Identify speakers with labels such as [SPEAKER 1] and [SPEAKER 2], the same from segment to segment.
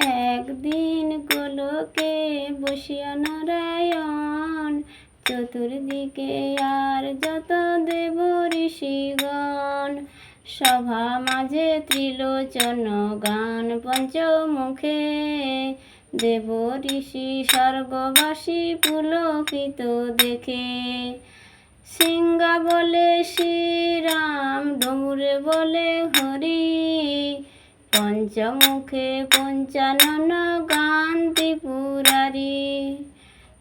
[SPEAKER 1] একদিন গোলকে বসিয়া নারায়ণ, চতুর্দিকে আর যত দেব ঋষিগণ। সভা মাঝে ত্রিলোচন গান পঞ্চমুখে। দেব ঋষি স্বর্গবাসী পুলকিত দেখে। সিংহা বলে, শ্রীরাম, ডমুরে বলে, হরি। পঞ্চমুখে পঞ্চানন গান ত্রিপুরারি।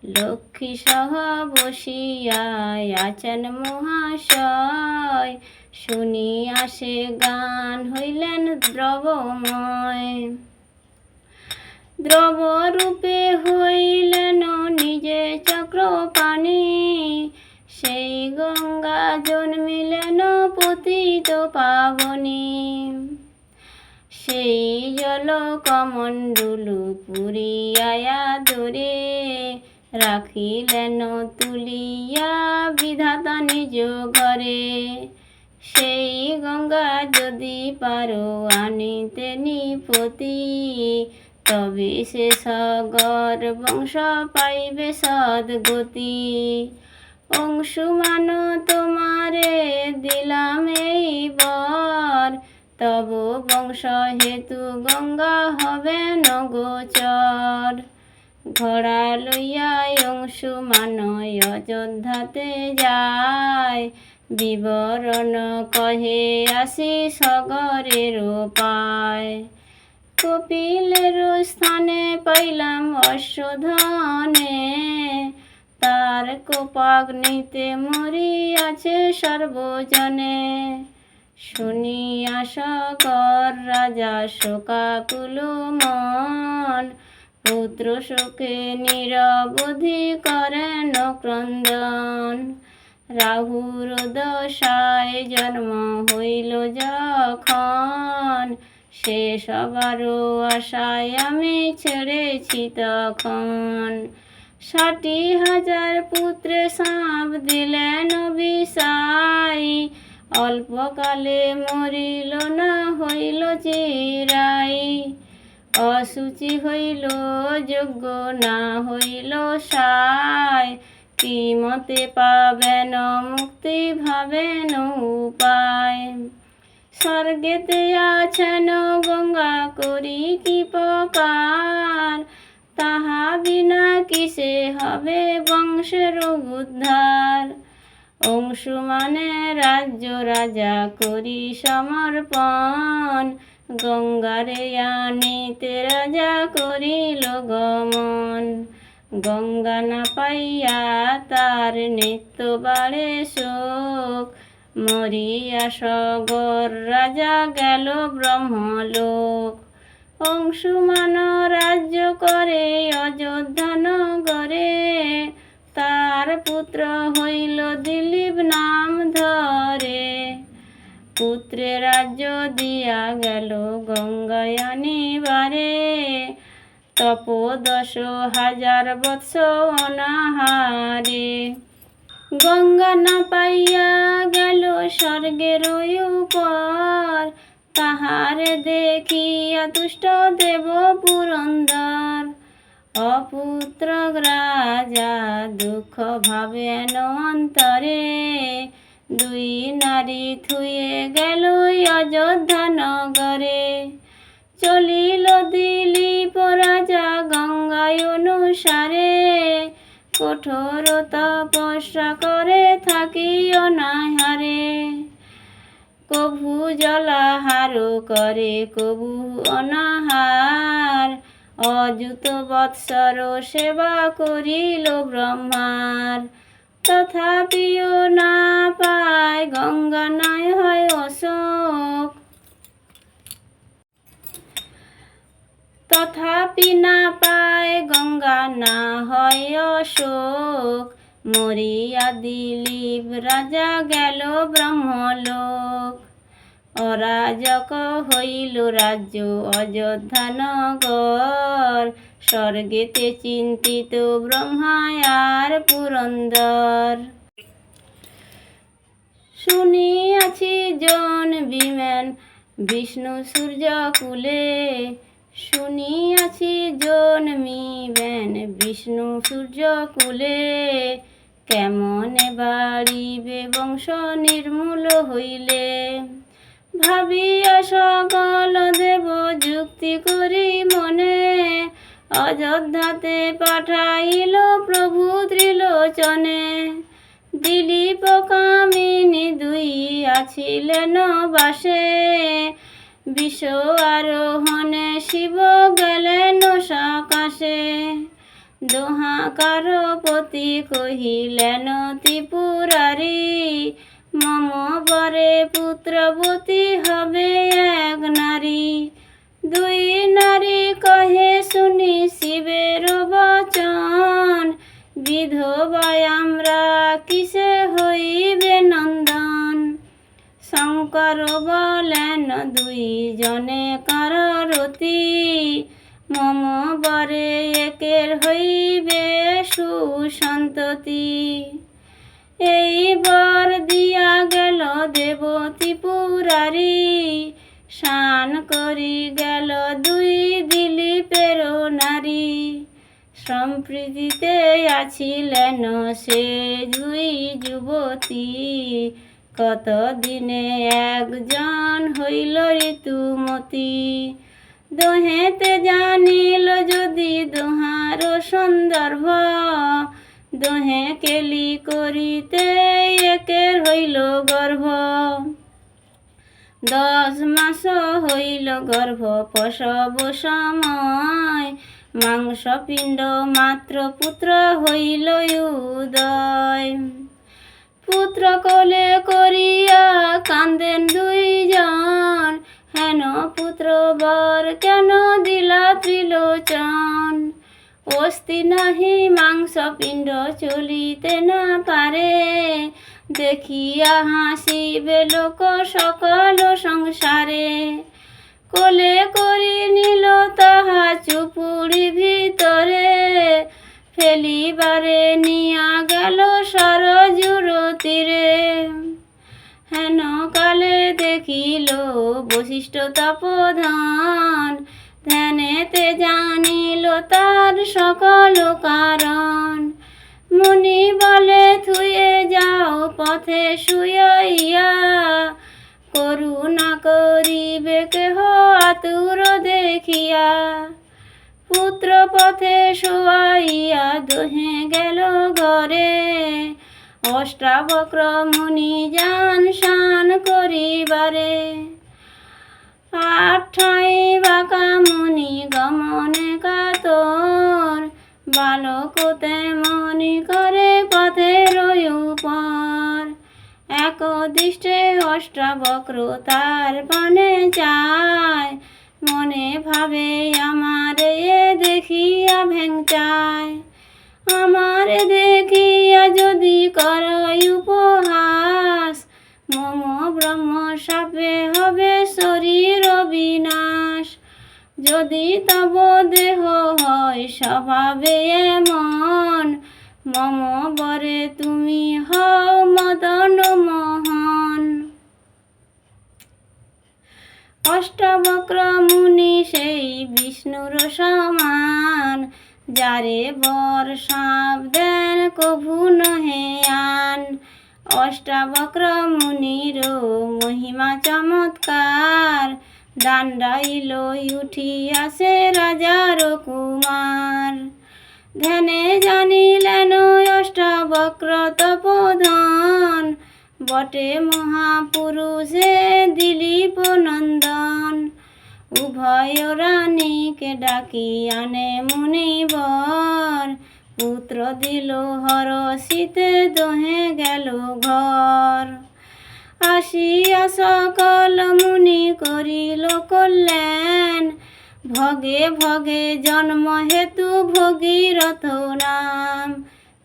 [SPEAKER 1] লক্ষ্মী সহ বসিয়ায় আছেন মহাশয়। শুনি আসে গান হইলেন দ্রবময়। দ্রব রূপে হইলেন নিজে চক্রপাণি। সেই গঙ্গা জন্মিলেন পতিত পাবনী। সেই জল কমণ্ডলু পুরিয়া দরে রাখিলেন তুলিয়া বিধাতা নিজ ঘরে। সেই গঙ্গা যদি পারো আনিতে নিপতি, তবে সে সগর বংশ পাইবে সদ্গতি। অংশুমান তোমারে দিলাম এই বর তব বংশ হেতু গঙ্গা হবে নগোচর। ঘোড়া লইয়া অংশুমান অযোধ্যাতে যায়। বিবরণ কহে, আসি সগরের পায় কপিলের স্থানে পাইলাম অশ্বধনে। তার কোপাগ্নিতে মরিয়াছে সর্বজনে। শুনিয়া সকর রাজা শোকাকুল মন। পুত্র শোকে নিরবধি করেন ক্রন্দন। রাহুর দশায় জন্ম হইল যখন। সে সবারও আশায় আমি ছেড়েছি তখন। ষাটি হাজার পুত্রে সাপ দিলেন বিষাই অল্পকালে মরিল না হইল চিরাই অসুচি হইল, যোগ্য না হইল সায় কি মতে পাবেন, মুক্তি ভাবেন উপায়। স্বর্গেতে আছেন, গঙ্গা করি কি প্রকার? তাহা বিনা কিসে হবে বংশের উদ্ধার? অংশুমানে রাজ্য রাজা করি সমর্পণ। গঙ্গারে আনিতে রাজা করিল গমন। গঙ্গা না পাইয়া তার নিত্য বাড়ে শোক। মরিয়া সগর রাজা গেল ব্রহ্মলোক। অংশুমান রাজ্য করে অযোধ্যা নগরে। তার পুত্র হইল দিলীপ নাম ধরে। পুত্রে রাজ্য দিয়া গেল গঙ্গায়ানিবারে তপ দশ হাজার বৎস অনাহারে। গঙ্গা না পাইয়া গেল স্বর্গের উপর। তাহারে দেখিয়া তুষ্ট দেব পুরন্দর। অপুত্র রাজা দুঃখ ভাবেন অন্তরে। দুই নারী থুয়ে গেল অযোধ্যা নগরে। চলিল দিলীপ রাজা গঙ্গায় অনুসারে। কঠোর তপস্যা করে থাকি অনাহারে কভু জলাহার করে, কভু অনাহার। অযুত বৎসর সেবা করিল ব্রহ্মার। তথাপিও না পায় গঙ্গা নয় হয় অশোক। তথাপি না পায় গঙ্গা না হয় অশোক। মরিয়া দিলীপ রাজা গেল ব্রহ্মলোক। অরাজক হইল রাজ্য অযোধ্যা নগর। স্বর্গেতে চিন্তিত ব্রহ্মায় আর পুরন্দর। শুনিয়াছি জন বিমান, বিষ্ণু সূর্য কুলে। শুনিয়াছি জন্মিবেন বিষ্ণু সূর্য কুলে। কেমনে বাড়িবে বংশ নির্মূল হইলে? ভাবিয়া সকল দেব যুক্তি করি মনে। অযোধ্যাতে পাঠাইল প্রভু ত্রিলোচনে। দিলীপ কামিনী দুই আছিলেন বাসে। বিষ আরোহণে শিব গেলেন সকাশে। দোহাকার পতি কহিলেন, ত্রিপুরারি মম বরে পুত্রবতী হবে এক নারী। দুই নারী কহে শুনি শিবের বচন। বিধবায় আমরা কিসে হইবে নন্দন? শঙ্কর বলেন, দুই জনে কাররতি মম বরে একের হইবে সুসন্ততি। এই বর দিয়া গেল দেবতী পুরারি। শান করি গেল দুই দিলীপের নারী সম্প্রীতিতে আছিলেন সে দুই যুবতী। কত দিনে একজন হইল ঋতুমতি। দোহেতে জানিল যদি দোহার সন্দর্ভ দোহে কেলি করিতে একের হইল গর্ভ। দশ মাস হইল গর্ভ, প্রসব সময়। মাংস পিণ্ড মাত্র পুত্র হইল উদয়। পুত্র কোলে করিয়া কান্দেন দুইজন। হেন পুত্র বর কেন দিলা ত্রিলোচন? অস্থি নাহি, মাংস পিণ্ড চলিতে না পারে। দেখিয়া হাসিবে লোক সকল সংসারে। কোলে করি নিল তাহা চুপুড়ি ভিতরে। ফেলিবারে নিয়া গেল সরজুর তীরে হেন কালে দেখিল বশিষ্ঠ তপধান। ধ্যানেতে জানিল তার সকল কারণ। মুনি বলে, থুয়ে যাও, পথে শুয়াইয়া করুণা করিবে কেহ আতুর দেখিয়া। পুত্র পথে শোয়াইয়া দোহে গেল ঘরে। অষ্টাবক্র মুনি যান শান করিবারে। আঠাই বাঁকা মুনি গমনে কাতর, বালকতে মনি করে পথের উপর। এক দৃষ্টে অষ্টাবক্র তার পানে চায় মনে ভাবে আমার এ দেখিয়া ভেং চায় আমার দেখিয়া যদি কর উপহাস মম ব্রহ্ম সাপে হবে শরীর বিনাশ। যদি তব দেহ হয় স্বভাবে এমন, মম বরে তুমি হও মদন মোহন। অষ্টবক্র মুনি সেই বিষ্ণুর সমান, যারে বর সাপ দেন কভু নহে আন। অষ্টাবক্র মুনির মহিমা চমৎকার। দাণ্ডাইল উঠিয়াছে রাজার কুমার। ধ্যানে জানিলেন অষ্টাবক্র তপোধন। বটে মহাপুরুষে দিলীপ নন্দন। উভয় রানীকে ডাকি আনে মুনিবর পুত্র দিল হর শীতে দোহে গেল ঘর। আসিয়া সকল মুনি করিল কল্যাণ। ভগে ভগে জন্ম হেতু ভগীরথ নাম।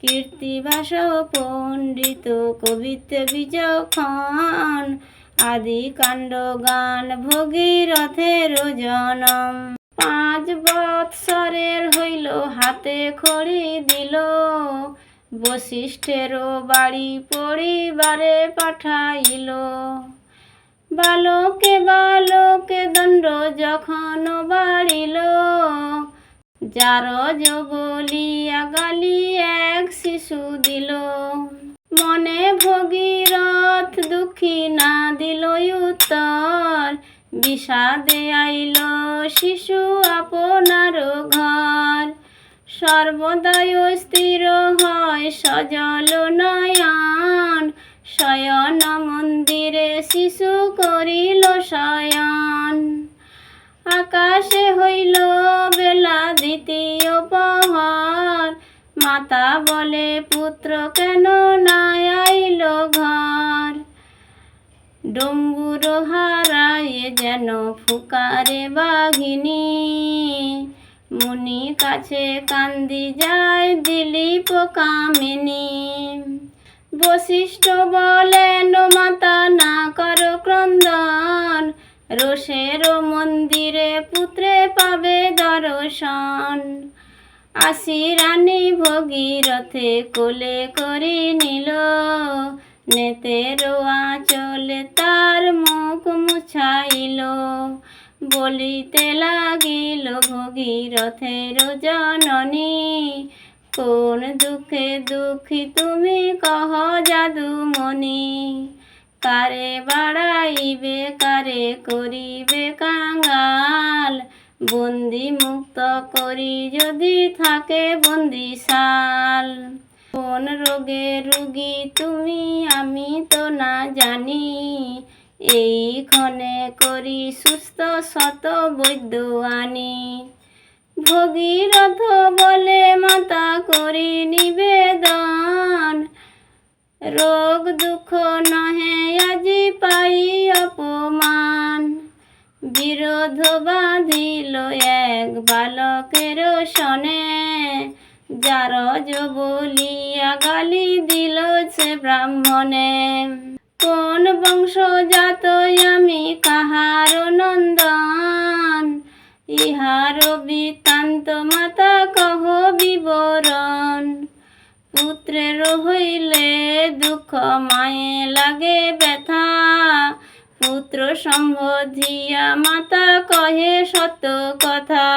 [SPEAKER 1] কীর্তিবাস পণ্ডিত কবিতে বিচক্ষণ আদি কাণ্ড গান ভগীরথের জনম। পাঁচ বৎসরের হইল, হাতে খড়ি দিল। বশিষ্ঠেরও বাড়ি পরিবারে পাঠাইল। বালকে বালকে দণ্ড যখন বাড়িল, যার বলিয়া গালি এক শিশু দিল। মনে ভগীরথ দুঃখী না দিল উত্তর বিষাদে আইল শিশু আপনার ঘর। সর্বদায় স্থির হয় সজল নয়ন। শয়ন মন্দিরে শিশু করিল শয়ন। আকাশে হইল বেলা দ্বিতীয় পহর মাতা বলে, পুত্র কেন নাই আইল ঘর? ডম্বুর হারায়ে যেন ফুকারে বাঘিনী। মুনি কাছে কান্দি যায় দিলীপ কামিনী বশিষ্ঠ বলেন, মাতা না কর ক্রন্দন। রোষের মন্দিরে পুত্রে পাবে দর্শন। আসি রানী ভগীরথে কোলে করি নিল। নেতের আঁচলে তার মুখ মুছাইল, বলিতে লাগিল, ভগীরথের জননী, কোন দুঃখে দুঃখী তুমি কহ যাদুমণি কারে বাড়াইবে, কারে করিবে কাঙ্গাল? বন্দি মুক্ত করি যদি থাকে বন্দি বন্দিশাল কোন রোগে রুগী তুমি আমি তো না জানি। এই ক্ষণে করি সুস্থ শত বৈদ্য আনি। ভগীরথ বলে মাতা করি নিবেদন। রোগ দুঃখ নহে আজি পাই অপমান। বিরোধ বাঁধিল এক বালকের সনে যার বলিয়া গালি দিল সে ব্রাহ্মণে। কোন বংশ জাত আমি কাহার নন্দন? ইহার বৃত্তান্ত মাতা কহ বিবরণ। পুত্রের হইলে দুঃখ মায়ে লাগে ব্যথা। পুত্র সম্বোধিয়া মাতা কহে সত্য কথা।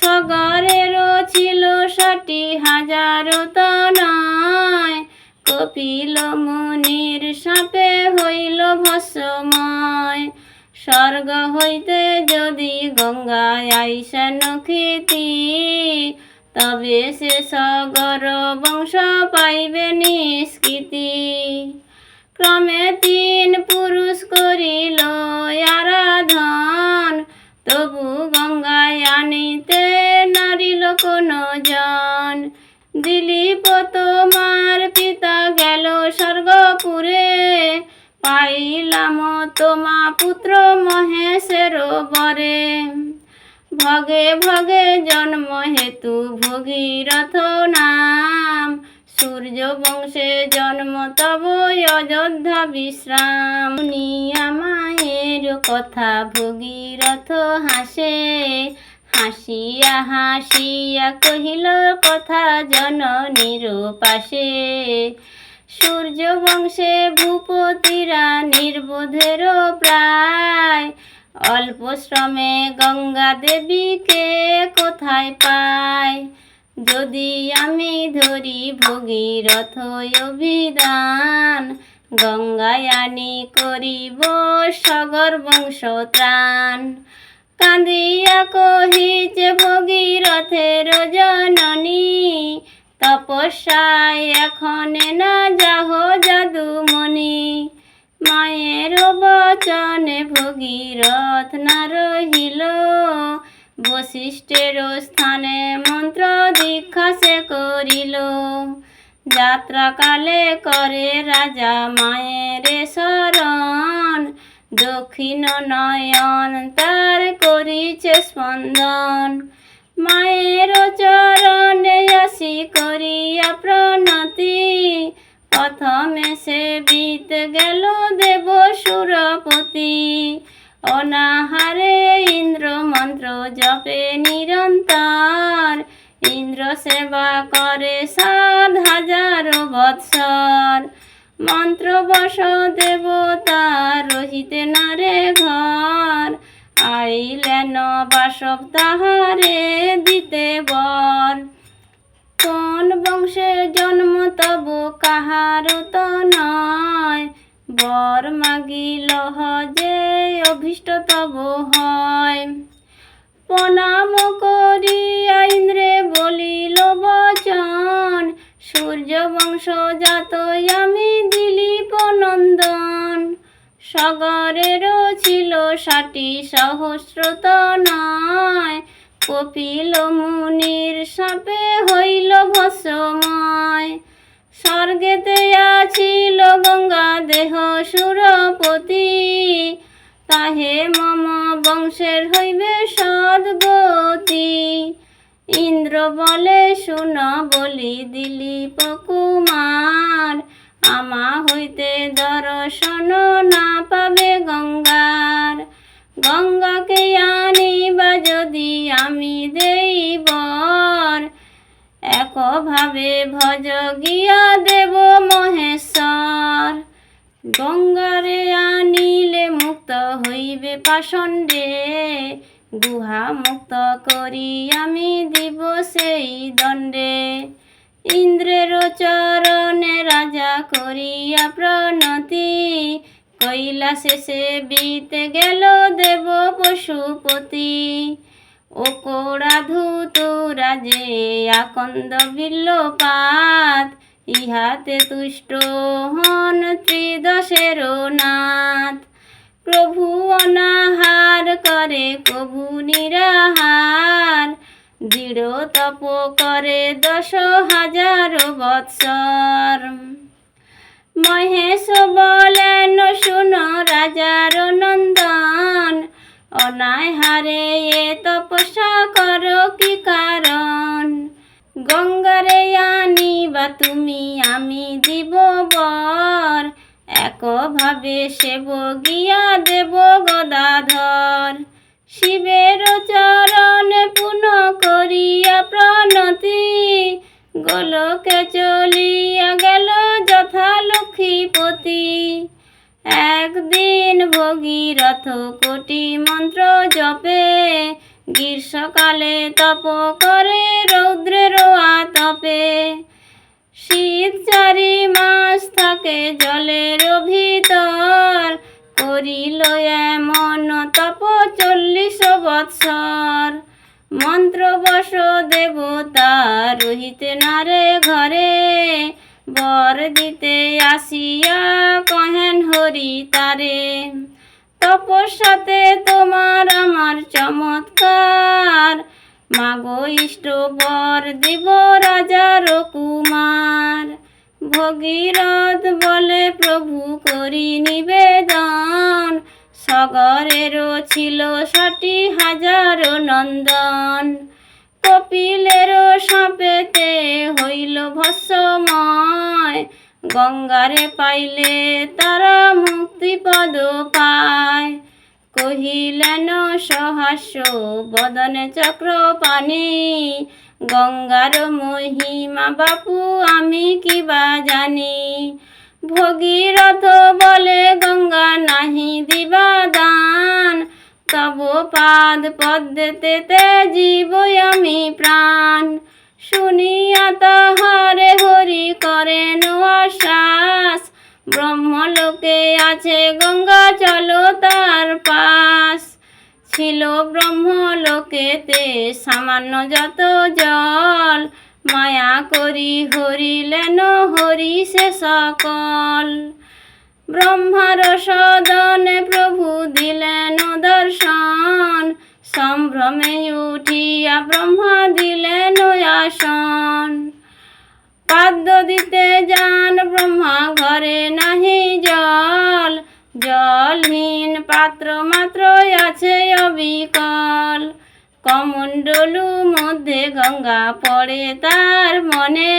[SPEAKER 1] সগরেরও ছিল ষাটি হাজার তনয় কপিল মুনির সাপে হইল ভস্মময়। স্বর্গ হইতে যদি গঙ্গায় আইসেন খ্যাতি তবে সে সগর বংশ পাইবে নিষ্কৃতি। ক্রমে তিন পুরুষ করিল আরাধন, তবু আনিতে নারিল কোন জন। দিলীপ তোমার পিতা গেল স্বর্গপুরে। পাইলাম তোমা পুত্র মহেশের বরে। ভগে ভগে জন্ম হেতু ভগীরথ নাম। সূর্য বংশে জন্ম তব অযোধ্যা বিশ্রাম। নিয়া মায়ের কথা ভগীরথ হাসে। হাসিয়া হাসিয়া কহিল, কথা জননীর পাশে। সূর্য বংশে ভূপতিরা নির্বোধের প্রায়। অল্প শ্রমে গঙ্গা দেবীকে কোথায় পায় যদি আমি ধরি ভগীরথ অভিধান গঙ্গায় আনি করিব সগর বংশ ত্রাণ। কাঁদিয়া কহিছে ভগীরথের জননী, তপস্যায় এখন না যাহ যাদুমণি মায়ের বচনে ভগীরথ না রহিল। বশিষ্ঠের স্থানে মন্ত্র দীক্ষা সে করিল। যাত্রাকালে করে রাজা মায়ের শরণ। দক্ষিণ নয়ন তার করিছে স্পন্দন। মায়ের চরণে আসি করিয়া প্রণতি। প্রথমে সে বিত গেল দেব সুরপতি। অনাহারে ইন্দ্র মন্ত্র জপে নিরন্তর। ইন্দ্র সেবা করে সাত হাজার বৎসর। মন্ত্র বস দেবতা রহিতে নারে ঘর। আইলেন বাসব তাহারে দিতে বর। কোন বংশে জন্ম তব কাহার তো নয়। বর মাগিল যে অভীষ্ট তব হয়। প্রণাম করিয়া সূর্য বংশ জাত আমি দিলীপ নন্দন সগরেরও ছিল ষাটি সহস্রত নয়, কপিল মুনির সাপে হইল ভস্মময়। স্বর্গেতে আছিল গঙ্গা দেহ সুরপতি, তাহে মম বংশের হইবে সদ্গতি। ইন্দ্র বলে, শুন, বলি দিলীপ কুমার আমা হইতে দর্শন না পাবে গঙ্গার। গঙ্গাকে আনিবা যদি আমি দেই একভাবে ভজ গিয়া দেব মহেশ্বর। গঙ্গারে আনিলে মুক্ত হইবে পাষণ্ডে। গুহা মুক্ত করি আমি দিব সেই দণ্ডে। ইন্দ্রের চরণে রাজা করিয়া প্রণতি। কৈলাসে বিতে গেল দেব পশুপতি। ও কোড়া কোড়াধূত রাজে আকন্দ বিল্লপাত। ইহাতে তুষ্ট হন ত্রিদশের নাথ। প্রভু অনাহার করে কভু নিরাহার। দৃঢ় তপ করে দশ হাজার বৎসর। মহেশ বলেন, শুন রাজার নন্দন, অনাহারে এ তপস্যা কর কি কারণ? গঙ্গারে আনিবা তুমি, আমি দিব বর। একভাবে সেব গিয়া দেব গদাধর। শিবের চরণ পুন করিয়া প্রণতি। গোলকে চলিয়া গেল যথা লক্ষ্মীপতি। একদিন ভগীরথ কোটি মন্ত্র জপে। গ্রীষ্মকালে তপ করে রৌদ্রের আতপে। শীত চারি মাস থাকে জলের ভিতর। করিল এমন তপ চল্লিশ বৎসর। মন্ত্রবশ দেবতা রহিতে নারে ঘরে। বর দিতে আসিয়া কহেন হরি তারে। তপস্যাতে তোমার আমার চমৎকার। মাগো ইষ্ট বর দিব রাজার কুমার। ভগীরথ বলে, প্রভু করি নিবেদন। সগরেরও ছিল ষাটি হাজার নন্দন। কপিলেরও সাপেতে হইল ভস্যময় গঙ্গারে পাইলে তারা মুক্তিপদ পায়। কহিলেন সহাস্য বদনে চক্র পানি, গঙ্গার মহিমা বাপু, আমি কিবা জানি? ভগীরথ বলে, গঙ্গা নাহি দিবা দান, তব পাদ পদ্মেতে জীব আমি প্রাণ। শুনিয়া তাহারে হরি করেন আশ্বাস ব্রহ্মলোকে আছে গঙ্গা, চলো তার পাশ। ছিল ব্রহ্মলোকেতে সামান্য যত জল। মায়া করি হরিলেন হরি সে সকল। ব্রহ্মার সদনে প্রভু দিলেন দর্শন। সম্ভ্রমে উঠিয়া ব্রহ্মা দিলেন আসন। পাদ্য দিতে যান ব্রহ্মা ঘরে নাহি জল। জলহীন পাত্র মাত্র আছে অবিকল। কমণ্ডলু মধ্যে গঙ্গা পড়ে তার মনে।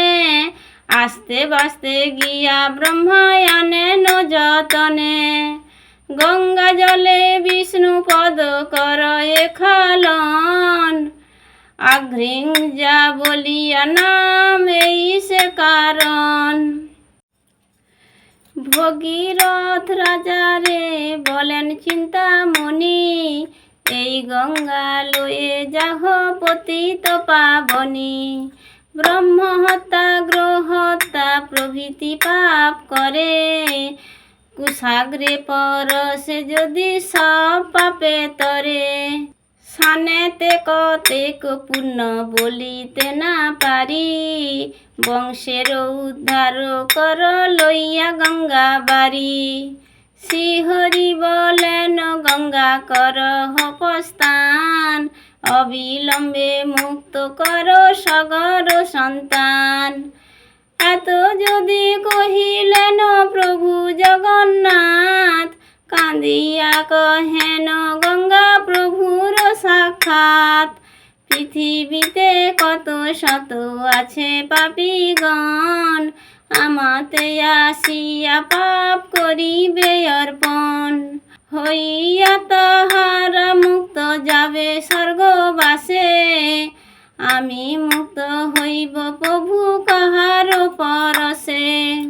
[SPEAKER 1] আস্তে বাস্তে গিয়া ব্রহ্মায়ানেন যতনে গঙ্গা জলে বিষ্ণু পদ কর খালন। আঘ্রিং যা বলিয়া নাম এই সে কারণ। ভগীরথ রাজারে বলেন চিন্তামণি এই গঙ্গা লয়ে যাহ পতিত পাবনি। ব্রহ্ম হত্যা গ্রহ হত্যা প্রভৃতি পাপ করে। কুসাগ্রে পরশে যদি সব পাপে তরে। সানেতে কতেক পুণ্য বলিতে না পারি। বংশের উদ্ধার কর লইয়া গঙ্গা বাড়ি। শ্রীহরি বলেন, গঙ্গা কর হপস্থান অবিলম্বে মুক্ত কর সগর সন্তান। এত যদি কহিলেন, প্রভু জগন্নাথ কাঁদিয়া কহেন, গঙ্গা প্রভুর সাক্ষাৎ। পৃথিবীতে কত শত আছে পাপীগণ। আমাতে আসিয়া পাপ করিবে অর্পণ। হইয়া তাহারা মুক্ত যাবে স্বর্গবাসে। আমি মুক্ত হইব প্রভু কাহার পরশে।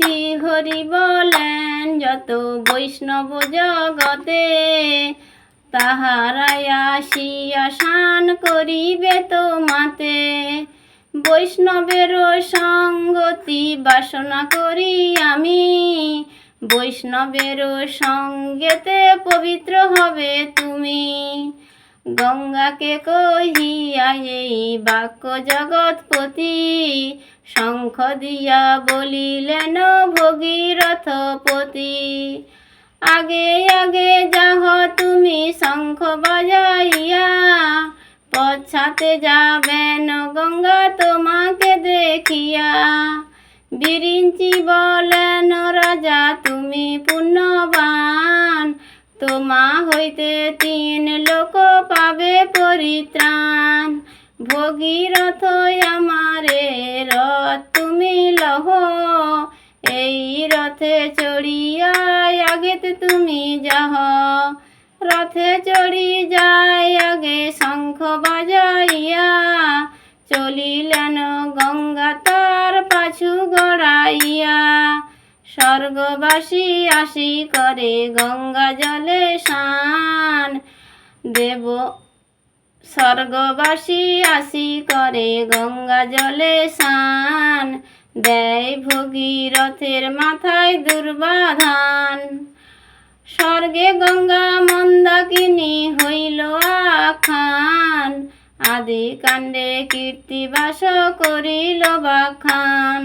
[SPEAKER 1] শ্রীহরি বলেন, যত বৈষ্ণব জগতে তাহারাই আসিয়া শান করিবে তো মাতে বৈষ্ণবের সঙ্গতি বাসনা করি আমি। বৈষ্ণবের সঙ্গেতে পবিত্র হবে তুমি। গঙ্গাকে কহিয়া এই বাক্য জগৎপতি শঙ্খ দিয়া বলিলেন, ভগীরথপতি, আগে আগে যাহ তুমি শঙ্খ বাজাইয়া, পশ্চাতে যাবেন গঙ্গা তোমাকে দেখিয়া। বিরিঞ্চি বলেন, রাজা তুমি পুণ্যবান তোমা হইতে তিন লোক পাবে পরিত্রাণ। ভগীরথ আমারে রথ তুমি লহ, এই রথে চড়িয়া আগেতে তুমি যাহ। রথে চড়ি যায় আগে শঙ্খ বাজাইয়া, চলিলেন গঙ্গা তার পাছু গড়াইয়া। স্বর্গবাসী আসি করে গঙ্গা জলে স্নান। দেব স্বর্গবাসী আসি করে গঙ্গা জলে স্নান। দেয় ভগীরথের মাথায় দুর্বাধান। স্বর্গে গঙ্গা মন্দাকিনী হইল আখান আদি কাণ্ডে কীর্তিবাস করিল বাখান